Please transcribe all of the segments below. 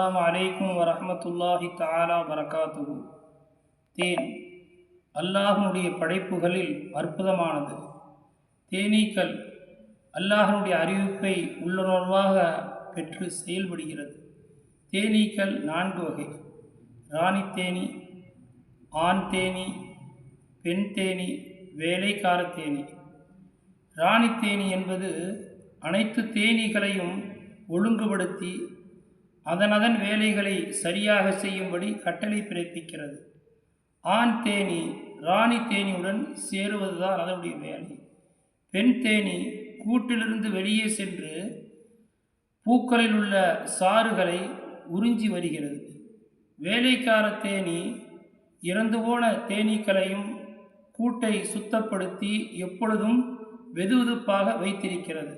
அஸ்லாம் அலைக்கும் வரமத்துல்லாஹி தாலா வரகாத்து தேன் அல்லாஹனுடைய படைப்புகளில் அற்புதமானது. தேனீக்கள் அல்லாஹனுடைய அறிவிப்பை உள்ளுணர்வாக பெற்று செயல்படுகிறது. தேனீக்கள் நான்கு வகை. ராணி தேனி ஆண் தேனி பெண் தேனி வேலைக்கார தேனி. ராணி தேனி என்பது அனைத்து தேனீகளையும் ஒழுங்குபடுத்தி அதனதன் வேலைகளை சரியாக செய்யும்படி கட்டளை பிறப்பிக்கிறது. ஆண் தேனி ராணி தேனியுடன் சேருவதுதான் அதனுடைய வேலை. பெண் தேனி கூட்டிலிருந்து வெளியே சென்று பூக்களில் உள்ள சாறுகளை உறிஞ்சி வருகிறது. வேலைக்கார தேனி இறந்து போன தேனீக்களையும் கூட்டை சுத்தப்படுத்தி எப்பொழுதும் வெதுவெதுப்பாக வைத்திருக்கிறது.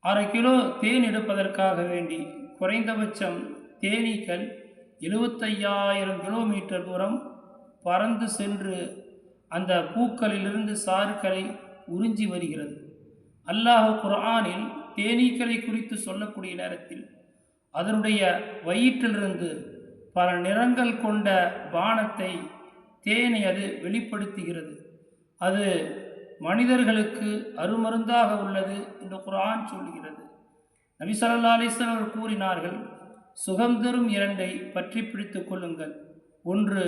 அரை கிலோ தேன் எடுப்பதற்காக வேண்டி குறைந்தபட்சம் தேனீக்கள் எழுபத்தையாயிரம் கிலோமீட்டர் தூரம் பறந்து சென்று அந்த பூக்களிலிருந்து சாறுகளை உறிஞ்சி வருகிறது. அல்லாஹ் குர்ஆனில் தேனீக்களை குறித்து சொல்லக்கூடிய நேரத்தில் அதனுடைய வயிற்றிலிருந்து பல நிறங்கள் கொண்ட பானத்தை தேனை அது வெளிப்படுத்துகிறது. அது மனிதர்களுக்கு அருமருந்தாக உள்ளது என்று குரான் சொல்கிறது நபி ஸல்லல்லாஹு அவர்கள் கூறினார்கள் சுகம் தரும் இரண்டை பற்றி பிடித்து கொள்ளுங்கள். ஒன்று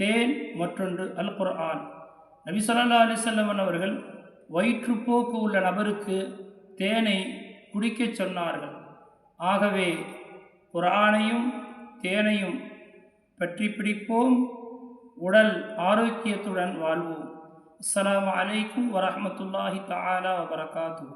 தேன் மற்றொன்று அல் குர்ஆன் நபி ஸல்லல்லாஹு அலைஹி அவர்கள் வயிற்றுப்போக்கு உள்ள நபருக்கு தேனை குடிக்கச் சொன்னார்கள். ஆகவே குரானையும் தேனையும் பற்றி பிடிப்போம் உடல் ஆரோக்கியத்துடன் வாழ்வோம். அஸ்லாம் அலைக்கும் வரமத்துல்லாஹி தாலா வரகாத்து